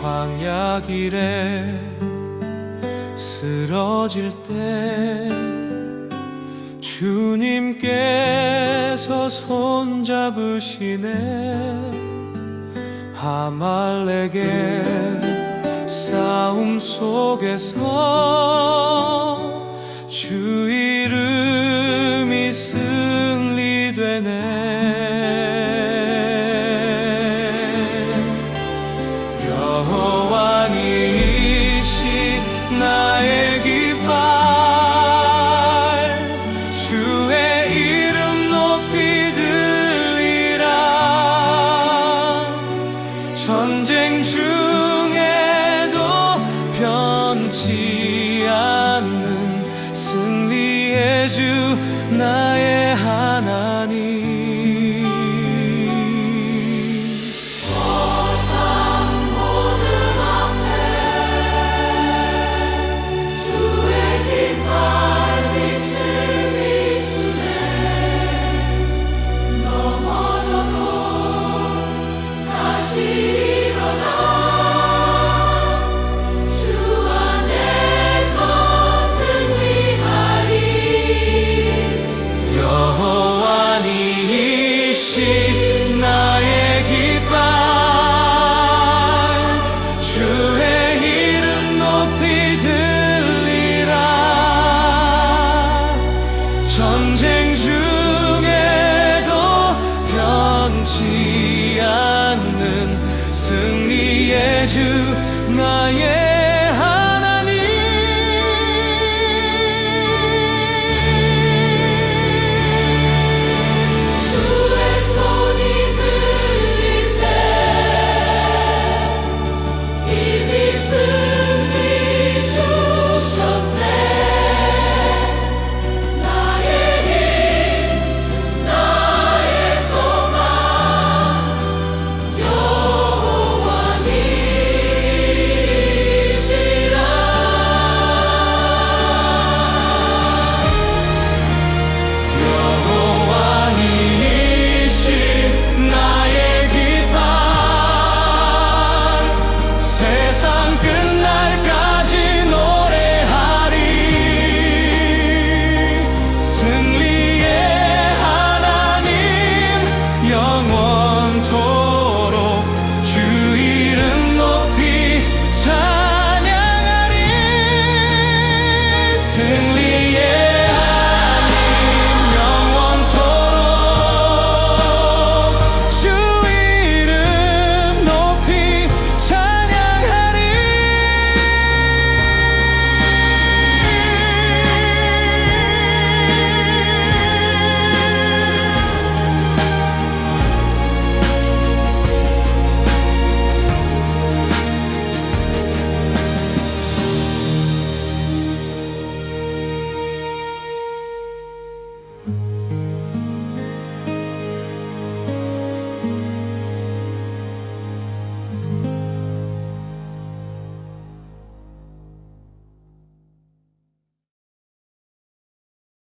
광야 길에 쓰러질 때 주님께서 손 잡으시네. 하말에게 싸움 속에서 주 이름이 승리되네. 여호와 니시 나의 깃발 주의 이름 높이 들리라. 전쟁 중에도 변치 않는 승리의 주 나의 하나님. 주 나의